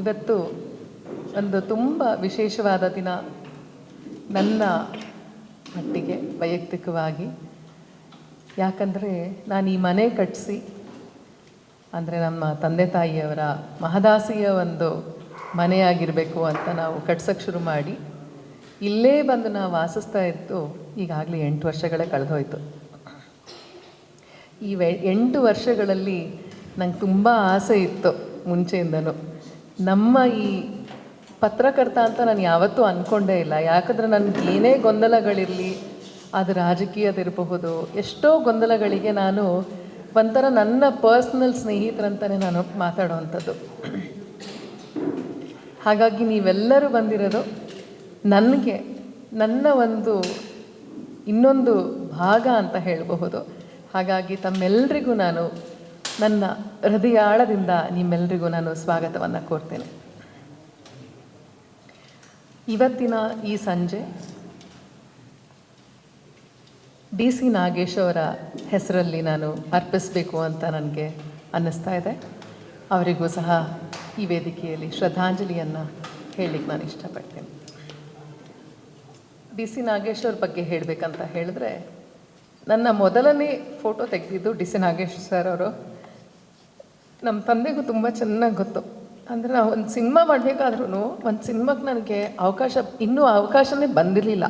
ಇವತ್ತು ಒಂದು ತುಂಬ ವಿಶೇಷವಾದ ದಿನ ನನ್ನ ಮಟ್ಟಿಗೆ ವೈಯಕ್ತಿಕವಾಗಿ. ಯಾಕಂದರೆ ನಾನು ಈ ಮನೆ ಕಟ್ಟಿಸಿ ಅಂದರೆ ನಮ್ಮ ತಂದೆ ತಾಯಿಯವರ ಮಹದಾಸಿಯ ಒಂದು ಮನೆಯಾಗಿರಬೇಕು ಅಂತ ನಾವು ಕಟ್ಸೋಕ್ಕೆ ಶುರು ಮಾಡಿ, ಇಲ್ಲೇ ಬಂದು ನಾವು ವಾಸಿಸ್ತಾ ಇದ್ದು ಈಗಾಗಲೇ ಎಂಟು ವರ್ಷಗಳೇ ಕಳೆದೋಯ್ತು. ಈ ಎಂಟು ವರ್ಷಗಳಲ್ಲಿ ನಂಗೆ ತುಂಬ ಆಸೆ ಇತ್ತು ಮುಂಚೆಯಿಂದನೂ. ನಮ್ಮ ಈ ಪತ್ರಕರ್ತ ಅಂತ ನಾನು ಯಾವತ್ತೂ ಅಂದ್ಕೊಂಡೇ ಇಲ್ಲ. ಯಾಕಂದರೆ ನನಗೆ ಏನೇ ಗೊಂದಲಗಳಿರಲಿ, ಅದು ರಾಜಕೀಯದಿರಬಹುದು ಎಷ್ಟೋ ಗೊಂದಲಗಳಿಗೆ ನಾನು ಒಂಥರ ನನ್ನ ಪರ್ಸ್ನಲ್ ಸ್ನೇಹಿತರಂತಲೇ ನಾನು ಮಾತಾಡುವಂಥದ್ದು. ಹಾಗಾಗಿ ನೀವೆಲ್ಲರೂ ಬಂದಿರೋದು ನನಗೆ, ನನ್ನ ಒಂದು ಇನ್ನೊಂದು ಭಾಗ ಅಂತ ಹೇಳಬಹುದು. ಹಾಗಾಗಿ ತಮ್ಮೆಲ್ಲರಿಗೂ ನಾನು ನನ್ನ ಹೃದಯಾಳದಿಂದ ನಿಮ್ಮೆಲ್ಲರಿಗೂ ನಾನು ಸ್ವಾಗತವನ್ನು ಕೋರ್ತೇನೆ. ಇವತ್ತಿನ ಈ ಸಂಜೆ ಡಿ ಸಿ ನಾಗೇಶ್ ಅವರ ಹೆಸರಲ್ಲಿ ನಾನು ಅರ್ಪಿಸಬೇಕು ಅಂತ ನನಗೆ ಅನ್ನಿಸ್ತಾ ಇದೆ. ಅವರಿಗೂ ಸಹ ಈ ವೇದಿಕೆಯಲ್ಲಿ ಶ್ರದ್ಧಾಂಜಲಿಯನ್ನು ಹೇಳಲಿಕ್ಕೆ ನಾನು ಇಷ್ಟಪಡ್ತೇನೆ. ಡಿ ಸಿ ನಾಗೇಶ್ ಅವ್ರ ಬಗ್ಗೆ ಹೇಳಬೇಕಂತ ಹೇಳಿದ್ರೆ, ನನ್ನ ಮೊದಲನೇ ಫೋಟೋ ತೆಗೆದಿದ್ದು ಡಿ ಸಿ ನಾಗೇಶ್ ಸರ್ ಅವರು. ನಮ್ಮ ತಂದೆಗೂ ತುಂಬ ಚೆನ್ನಾಗಿ ಗೊತ್ತು. ಅಂದರೆ ನಾವು ಒಂದು ಸಿನಿಮಾ ಮಾಡಬೇಕಾದ್ರೂ ಒಂದು ಸಿನಿಮಾಕ್ಕೆ ನನಗೆ ಅವಕಾಶ, ಇನ್ನೂ ಅವಕಾಶನೇ ಬಂದಿರಲಿಲ್ಲ.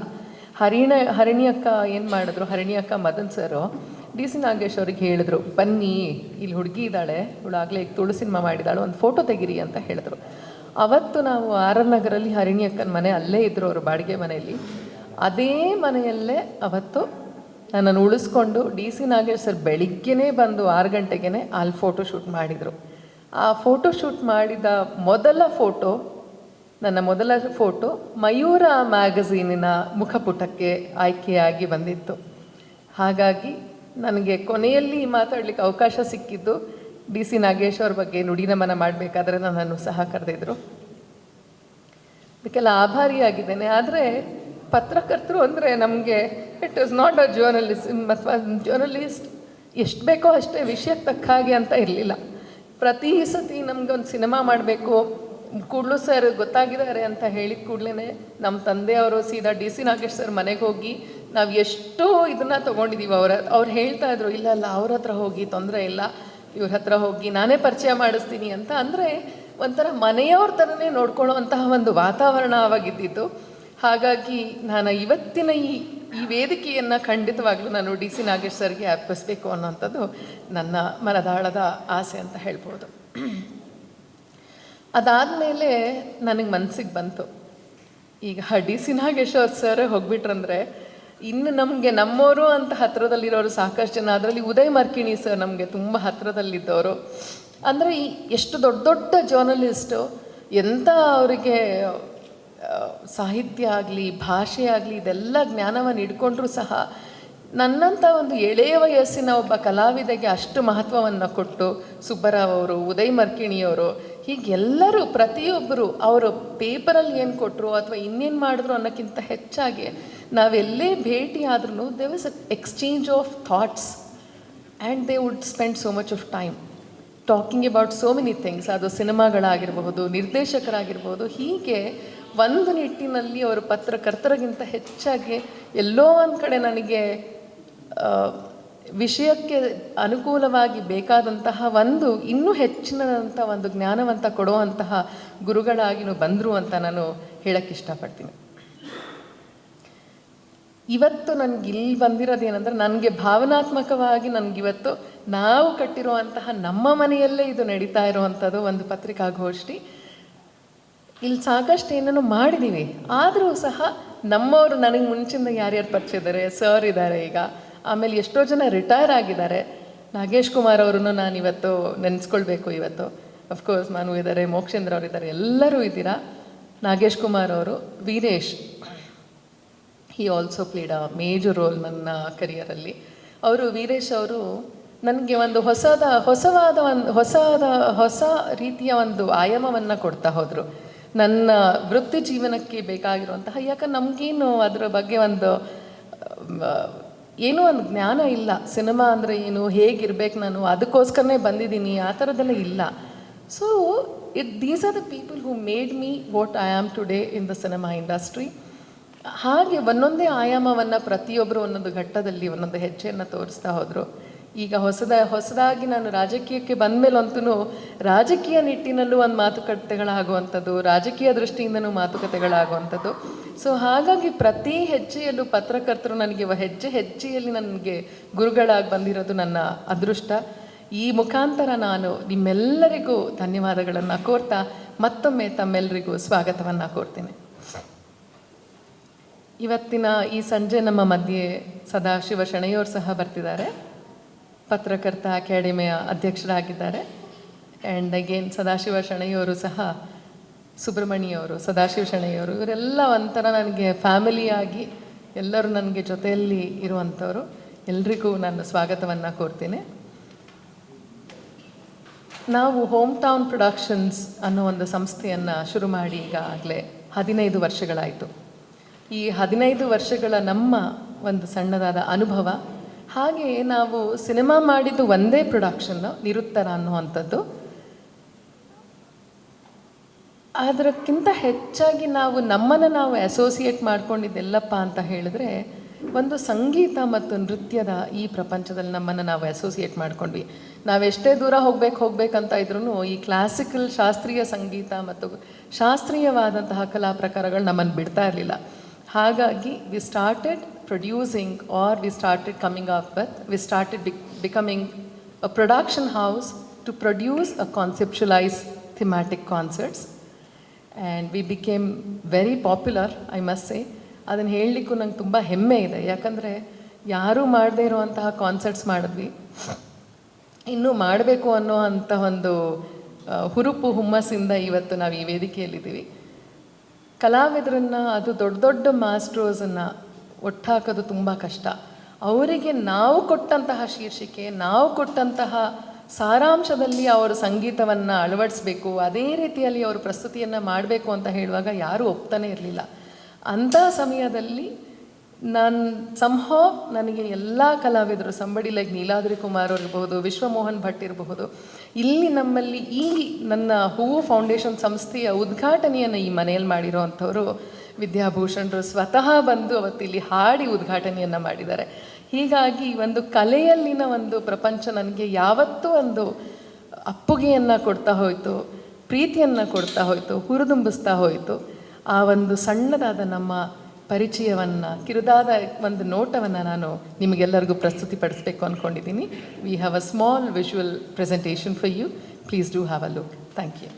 ಹರಿಣ, ಹರಿಣಿ ಅಕ್ಕ ಏನು ಮಾಡಿದ್ರು, ಹರಿಣಿ ಅಕ್ಕ Madan sir D C Nagesh ಅವ್ರಿಗೆ ಹೇಳಿದ್ರು, ಬನ್ನಿ, ಇಲ್ಲಿ ಹುಡುಗಿ ಇದ್ದಾಳೆ ಇವಳಾಗಲೇ ಈಗ ತುಳು ಸಿನಿಮಾ ಮಾಡಿದಾಳು, ಒಂದು ಫೋಟೋ ತೆಗಿರಿ ಅಂತ ಹೇಳಿದ್ರು. ಅವತ್ತು ನಾವು ಆರ್ ಆರ್ ನಗರಲ್ಲಿ ಹರಿಣಿ ಅಕ್ಕನ ಮನೆ ಅಲ್ಲೇ ಇದ್ದರು ಅವರು ಬಾಡಿಗೆ ಮನೆಯಲ್ಲಿ. ಅದೇ ಮನೆಯಲ್ಲೇ ಅವತ್ತು ನನ್ನನ್ನು ಉಳಿಸ್ಕೊಂಡು ಡಿ ಸಿ ನಾಗೇಶ್ ಸರ್ ಬೆಳಿಗ್ಗೆನೇ ಬಂದು ಆರು ಗಂಟೆಗೆ ಅಲ್ಲಿ ಫೋಟೋ ಶೂಟ್ ಮಾಡಿದರು. ಆ ಫೋಟೋ ಶೂಟ್ ಮಾಡಿದ ಮೊದಲ ಫೋಟೋ ನನ್ನ ಮೊದಲ ಫೋಟೋ ಮಯೂರ ಮ್ಯಾಗಝೀನಿನ ಮುಖಪುಟಕ್ಕೆ ಆಯ್ಕೆಯಾಗಿ ಬಂದಿತ್ತು. ಹಾಗಾಗಿ ನನಗೆ ಕೊನೆಯಲ್ಲಿ ಮಾತಾಡಲಿಕ್ಕೆ ಅವಕಾಶ ಸಿಕ್ಕಿದ್ದು ಡಿ ಸಿ ನಾಗೇಶ್ ಅವ್ರ ಬಗ್ಗೆ ನುಡಿನಮನ ಮಾಡಬೇಕಾದ್ರೆ ನನ್ನನ್ನು ಸಹ ಕರೆದಿದ್ರು. ಅದಕ್ಕೆಲ್ಲ ಆಭಾರಿಯಾಗಿದ್ದೇನೆ. ಆದರೆ ಪತ್ರಕರ್ತರು ಅಂದರೆ ನಮಗೆ it is not a journalism ಅಥವಾ ಜರ್ನಲಿಸ್ಟ್ ಎಷ್ಟು ಬೇಕೋ ಅಷ್ಟೇ ವಿಷಯಕ್ಕೆ ತಕ್ಕ ಹಾಗೆ ಅಂತ ಇರಲಿಲ್ಲ. ಪ್ರತಿ ಸತಿ ನಮ್ಗೆ ಒಂದು ಸಿನಿಮಾ ಮಾಡಬೇಕು, ಕೂಡ್ಲು ಸರ್ ಗೊತ್ತಾಗಿದ್ದಾರೆ ಅಂತ ಹೇಳಿದ ಕೂಡಲೇ ನಮ್ಮ ತಂದೆಯವರು ಸೀದಾ ಡಿ ಸಿ ನಾಗೇಶ್ ಸರ್ ಮನೆಗೆ ಹೋಗಿ ನಾವು ಎಷ್ಟೋ ಇದನ್ನು ತೊಗೊಂಡಿದ್ದೀವಿ ಅವರ, ಅವ್ರು ಹೇಳ್ತಾ ಇದ್ರು, ಇಲ್ಲ ಅಲ್ಲ ಅವ್ರ ಹತ್ರ ಹೋಗಿ, ತೊಂದರೆ ಇಲ್ಲ, ಇವ್ರ ಹತ್ರ ಹೋಗಿ ನಾನೇ ಪರಿಚಯ ಮಾಡಿಸ್ತೀನಿ ಅಂತ. ಅಂದರೆ ಒಂಥರ ಮನೆಯವ್ರ ಥರನೇ ನೋಡ್ಕೊಳ್ಳುವಂತಹ ಒಂದು ವಾತಾವರಣ ಅವಾಗಿದ್ದಿದ್ದು ಹಾಗಾಗಿ ನಾನು ಇವತ್ತಿನ ಈ ಈ ವೇದಿಕೆಯನ್ನು ಖಂಡಿತವಾಗ್ಲೂ ನಾನು ಡಿ ಸಿ ನಾಗೇಶ್ ಸರ್ಗೆ ಅರ್ಪಿಸ್ಬೇಕು ಅನ್ನೋಂಥದ್ದು ನನ್ನ ಮನದಾಳದ ಆಸೆ ಅಂತ ಹೇಳ್ಬೋದು. ಅದಾದಮೇಲೆ ನನಗೆ ಮನಸ್ಸಿಗೆ ಬಂತು. ಈಗ ಡಿ ಸಿ ನಾಗೇಶ್ವರ್ ಸರ್ ಹೋಗ್ಬಿಟ್ರಂದ್ರೆ ಇನ್ನು ನಮಗೆ ನಮ್ಮವರು ಅಂತ ಹತ್ರದಲ್ಲಿರೋರು ಸಾಕಷ್ಟು ಜನ, ಅದರಲ್ಲಿ ಉದಯ್ ಮರ್ಕಿಣಿ ಸರ್ ನಮಗೆ ತುಂಬ ಹತ್ತಿರದಲ್ಲಿದ್ದವರು ಅಂದರೆ ಈ ಎಷ್ಟು ದೊಡ್ಡ ದೊಡ್ಡ ಜರ್ನಲಿಸ್ಟು ಎಂಥ ಅವರಿಗೆ ಸಾಹಿತ್ಯ ಆಗಲಿ, ಭಾಷೆ ಆಗಲಿ, ಇದೆಲ್ಲ ಜ್ಞಾನವನ್ನು ಇಟ್ಕೊಂಡ್ರೂ ಸಹ ನನ್ನಂಥ ಒಂದು ಎಳೆಯ ವಯಸ್ಸಿನ ಒಬ್ಬ ಕಲಾವಿದಗೆ ಅಷ್ಟು ಮಹತ್ವವನ್ನು ಕೊಟ್ಟು ಸುಬ್ಬರಾವ್ ಅವರು, ಉದಯ್ ಮರ್ಕಿಣಿಯವರು ಹೀಗೆಲ್ಲರೂ ಪ್ರತಿಯೊಬ್ಬರು ಅವರು ಪೇಪರಲ್ಲಿ ಏನು ಕೊಟ್ಟರು ಅಥವಾ ಇನ್ನೇನು ಮಾಡಿದ್ರು ಅನ್ನೋಕ್ಕಿಂತ ಹೆಚ್ಚಾಗಿ ನಾವೆಲ್ಲೇ ಭೇಟಿ ಆದ್ರೂ they was exchange of thoughts and they would spend so much of time talking about so many things ಅದು ಸಿನಿಮಾಗಳಾಗಿರಬಹುದು ನಿರ್ದೇಶಕರಾಗಿರ್ಬೋದು ಹೀಗೆ ಒಂದು ನಿಟ್ಟಿನಲ್ಲಿ ಅವರು ಪತ್ರಕರ್ತರಿಗಿಂತ ಹೆಚ್ಚಾಗಿ ಎಲ್ಲೋ ಒಂದು ಕಡೆ ನನಗೆ ವಿಷಯಕ್ಕೆ ಅನುಕೂಲವಾಗಿ ಬೇಕಾದಂತಹ ಒಂದು, ಇನ್ನೂ ಹೆಚ್ಚಿನದಂಥ ಒಂದು ಜ್ಞಾನವಂತ ಕೊಡುವಂತಹ ಗುರುಗಳಾಗಿನೂ ಬಂದರು ಅಂತ ನಾನು ಹೇಳಕ್ಕೆ ಇಷ್ಟಪಡ್ತೀನಿ. ಇವತ್ತು ನನಗೆ ಇಲ್ಲಿ ಬಂದಿರೋದೇನೆಂದರೆ, ನನಗೆ ಭಾವನಾತ್ಮಕವಾಗಿ ನನಗಿವತ್ತು ನಾವು ಕಟ್ಟಿರುವಂತಹ ನಮ್ಮ ಮನೆಯಲ್ಲೇ ಇದು ನಡೀತಾ ಇರುವಂಥದ್ದು ಒಂದು ಪತ್ರಿಕಾಗೋಷ್ಠಿ. ಇಲ್ಲಿ ಸಾಕಷ್ಟು ಏನೇನೋ ಮಾಡಿದ್ದೀವಿ ಆದರೂ ಸಹ ನಮ್ಮವರು ನನಗೆ ಮುಂಚಿಂದ ಯಾರ್ಯಾರು ಪರಿಚಯ ಇದ್ದಾರೆ ಸರ್ ಇದ್ದಾರೆ ಈಗ. ಆಮೇಲೆ ಎಷ್ಟೋ ಜನ ರಿಟೈರ್ ಆಗಿದ್ದಾರೆ. ನಾಗೇಶ್ ಕುಮಾರ್ ಅವರನ್ನು ನಾನು ಇವತ್ತು ನೆನೆಸ್ಕೊಳ್ಬೇಕು ಇವತ್ತು. ಅಫ್ಕೋರ್ಸ್ ಮಾನು ಇದ್ದಾರೆ ಮೋಕ್ಷೇಂದ್ರ ಅವರು ಇದ್ದಾರೆ ಎಲ್ಲರೂ ಇದ್ದೀರಾ? ನಾಗೇಶ್ ಕುಮಾರ್ ಅವರು, Veeresh. He also played a major role ನನ್ನ ಕರಿಯರಲ್ಲಿ ಅವರು, ವೀರೇಶ್ ಅವರು ನನಗೆ ಒಂದು ಹೊಸದ, ಹೊಸವಾದ ಒಂದು, ಹೊಸದ, ಹೊಸ ರೀತಿಯ ಒಂದು ಆಯಾಮವನ್ನು ಕೊಡ್ತಾ ಹೋದರು. ನನ್ನ ವೃತ್ತಿ ಜೀವನಕ್ಕೆ ಬೇಕಾಗಿರುವಂತಹ ಯಾಕಂದ್ರೆ ನಮಗೇನು ಅದರ ಬಗ್ಗೆ ಒಂದು ಏನೂ ಒಂದು ಜ್ಞಾನ ಇಲ್ಲ. ಸಿನಿಮಾ ಅಂದರೆ ಏನು, ಹೇಗಿರ್ಬೇಕು ನಾನು, ಅದಕ್ಕೋಸ್ಕರನೇ ಬಂದಿದ್ದೀನಿ, ಆ ಥರದ್ದೆಲ್ಲ ಇಲ್ಲ. So it these are the people who made me what I am today in the cinema industry ಹಾಗೆ ಒಂದೊಂದೇ ಆಯಾಮವನ್ನು ಪ್ರತಿಯೊಬ್ಬರು ಒಂದೊಂದು ಘಟ್ಟದಲ್ಲಿ ಒಂದೊಂದು ಹೆಜ್ಜೆಯನ್ನು ತೋರಿಸ್ತಾ ಹೋದರು. ಈಗ ಹೊಸದ, ಹೊಸದಾಗಿ ನಾನು ರಾಜಕೀಯಕ್ಕೆ ಬಂದ ಮೇಲಂತೂ ರಾಜಕೀಯ ನಿಟ್ಟಿನಲ್ಲೂ ಒಂದು ಮಾತುಕತೆಗಳಾಗುವಂಥದ್ದು, ರಾಜಕೀಯ ದೃಷ್ಟಿಯಿಂದನೂ ಮಾತುಕತೆಗಳಾಗುವಂಥದ್ದು. ಸೊ ಹಾಗಾಗಿ ಪ್ರತಿ ಹೆಜ್ಜೆಯಲ್ಲೂ ಪತ್ರಕರ್ತರು ನನಗೆ ಹೆಜ್ಜೆ ಹೆಜ್ಜೆಯಲ್ಲಿ ನನಗೆ ಗುರುಗಳಾಗಿ ಬಂದಿರೋದು ನನ್ನ ಅದೃಷ್ಟ. ಈ ಮುಖಾಂತರ ನಾನು ನಿಮ್ಮೆಲ್ಲರಿಗೂ ಧನ್ಯವಾದಗಳನ್ನು ಕೋರ್ತಾ ಮತ್ತೊಮ್ಮೆ ತಮ್ಮೆಲ್ಲರಿಗೂ ಸ್ವಾಗತವನ್ನು ಕೋರ್ತೀನಿ. ಇವತ್ತಿನ ಈ ಸಂಜೆ ನಮ್ಮ ಮಧ್ಯೆ ಸದಾಶಿವ ಶೆಣೆಯವರು ಸಹ ಬರ್ತಿದ್ದಾರೆ. ಪತ್ರಕರ್ತ ಅಕಾಡೆಮಿಯ ಅಧ್ಯಕ್ಷರಾಗಿದ್ದಾರೆ. ಆ್ಯಂಡ್ ಅಗೇನ್ ಸದಾಶಿವ ಶಣೆಯವರು ಸಹ ಸುಬ್ರಹ್ಮಣ್ಯವರು, ಸದಾಶಿವ ಶಣೆಯವರು, ಇವರೆಲ್ಲ ಒಂಥರ ನನಗೆ ಫ್ಯಾಮಿಲಿಯಾಗಿ ಎಲ್ಲರೂ ನನಗೆ ಜೊತೆಯಲ್ಲಿ ಇರುವಂಥವರು. ಎಲ್ರಿಗೂ ನಾನು ಸ್ವಾಗತವನ್ನು ಕೋರ್ತೀನಿ. ನಾವು ಹೋಮ್ ಟೌನ್ ಪ್ರೊಡಕ್ಷನ್ಸ್ ಅನ್ನೋ ಒಂದು ಸಂಸ್ಥೆಯನ್ನು ಶುರು ಮಾಡಿ ಈಗಾಗಲೇ ಹದಿನೈದು ವರ್ಷಗಳಾಯಿತು. ಈ ಹದಿನೈದು ವರ್ಷಗಳ ನಮ್ಮ ಒಂದು ಸಣ್ಣದಾದ ಅನುಭವ ಹಾಗೆ ನಾವು ಸಿನಿಮಾ ಮಾಡಿದ್ದು ಒಂದೇ ಪ್ರೊಡಕ್ಷನ್ ನಿರುತ್ತರ ಅನ್ನುವಂಥದ್ದು. ಅದಕ್ಕಿಂತ ಹೆಚ್ಚಾಗಿ ನಾವು ನಮ್ಮನ್ನು ನಾವು ಅಸೋಸಿಯೇಟ್ ಮಾಡ್ಕೊಂಡಿದ್ದೆಲ್ಲಪ್ಪ ಅಂತ ಹೇಳಿದ್ರೆ, ಒಂದು ಸಂಗೀತ ಮತ್ತು ನೃತ್ಯದ ಈ ಪ್ರಪಂಚದಲ್ಲಿ ನಮ್ಮನ್ನು ನಾವು ಅಸೋಸಿಯೇಟ್ ಮಾಡ್ಕೊಂಡ್ವಿ. ನಾವೆಷ್ಟೇ ದೂರ ಹೋಗ್ಬೇಕು, ಹೋಗ್ಬೇಕಂತ ಇದ್ರೂ ಈ ಕ್ಲಾಸಿಕಲ್ ಶಾಸ್ತ್ರೀಯ ಸಂಗೀತ ಮತ್ತು ಶಾಸ್ತ್ರೀಯವಾದಂತಹ ಕಲಾ ಪ್ರಕಾರಗಳು ನಮ್ಮನ್ನು ಬಿಡ್ತಾ ಇರಲಿಲ್ಲ. ಹಾಗಾಗಿ we started producing or we started coming up with we started becoming a production house to produce a conceptualise thematic concerts and we became very popular I must say ಅದನ್ನು ಹೇಳಲಿಕ್ಕೂ ನಂಗೆ ತುಂಬ ಹೆಮ್ಮೆ ಇದೆ. ಯಾಕಂದರೆ ಯಾರೂ ಮಾಡದೇ ಇರುವಂತಹ ಕಾನ್ಸರ್ಟ್ಸ್ ಮಾಡಿದ್ವಿ. ಇನ್ನೂ ಮಾಡಬೇಕು ಅನ್ನೋ ಅಂಥ ಒಂದು ಹುರುಪು ಹುಮ್ಮಸ್ಸಿಂದ ಇವತ್ತು ನಾವು ಈ ವೇದಿಕೆಯಲ್ಲಿದ್ದೀವಿ. ಕಲಾವಿದರನ್ನು, ಅದು ದೊಡ್ಡ ದೊಡ್ಡ ಮಾಸ್ಟ್ರೋಸನ್ನು ಒಟ್ಟಾಕೋದು ತುಂಬ ಕಷ್ಟ. ಅವರಿಗೆ ನಾವು ಕೊಟ್ಟಂತಹ ಶೀರ್ಷಿಕೆ, ನಾವು ಕೊಟ್ಟಂತಹ ಸಾರಾಂಶದಲ್ಲಿ ಅವರು ಸಂಗೀತವನ್ನು ಅಳವಡಿಸ್ಬೇಕು, ಅದೇ ರೀತಿಯಲ್ಲಿ ಅವರು ಪ್ರಸ್ತುತಿಯನ್ನು ಮಾಡಬೇಕು ಅಂತ ಹೇಳುವಾಗ ಯಾರೂ ಒಪ್ತಾನೆ ಇರಲಿಲ್ಲ. ಅಂಥ ಸಮಯದಲ್ಲಿ ನಾನು ಸಂಹೋ ನನಗೆ ಎಲ್ಲ ಕಲಾವಿದರು, ಸಂಬಡಿ ಲೈಕ್ ನೀಲಾದ್ರಿ ಕುಮಾರ್ ಇರಬಹುದು, ವಿಶ್ವಮೋಹನ್ ಭಟ್ ಇರಬಹುದು, ಇಲ್ಲಿ ನಮ್ಮಲ್ಲಿ ಈ ನನ್ನ ಹೂವು ಫೌಂಡೇಶನ್ ಸಂಸ್ಥೆಯ ಉದ್ಘಾಟನೆಯನ್ನು ಈ ಮನೆಯಲ್ಲಿ ಮಾಡಿರೋ ಅಂಥವರು ವಿದ್ಯಾಭೂಷಣರು ಸ್ವತಃ ಬಂದು ಅವತ್ತಿಲ್ಲಿ ಹಾಡಿ ಉದ್ಘಾಟನೆಯನ್ನು ಮಾಡಿದ್ದಾರೆ. ಹೀಗಾಗಿ ಒಂದು ಕಲೆಯಲ್ಲಿನ ಒಂದು ಪ್ರಪಂಚ ನನಗೆ ಯಾವತ್ತೂ ಒಂದು ಅಪ್ಪುಗೆಯನ್ನು ಕೊಡ್ತಾ ಹೋಯಿತು, ಪ್ರೀತಿಯನ್ನು ಕೊಡ್ತಾ ಹೋಯಿತು, ಹುರಿದುಂಬಿಸ್ತಾ ಹೋಯಿತು. ಆ ಒಂದು ಸಣ್ಣದಾದ ನಮ್ಮ ಪರಿಚಯವನ್ನು, ಕಿರುದಾದ ಒಂದು ನೋಟವನ್ನು ನಾನು ನಿಮಗೆಲ್ಲರಿಗೂ ಪ್ರಸ್ತುತಿಪಡಿಸಬೇಕು ಅಂದ್ಕೊಂಡಿದ್ದೀನಿ we have a small visual presentation for you please do have a look thank you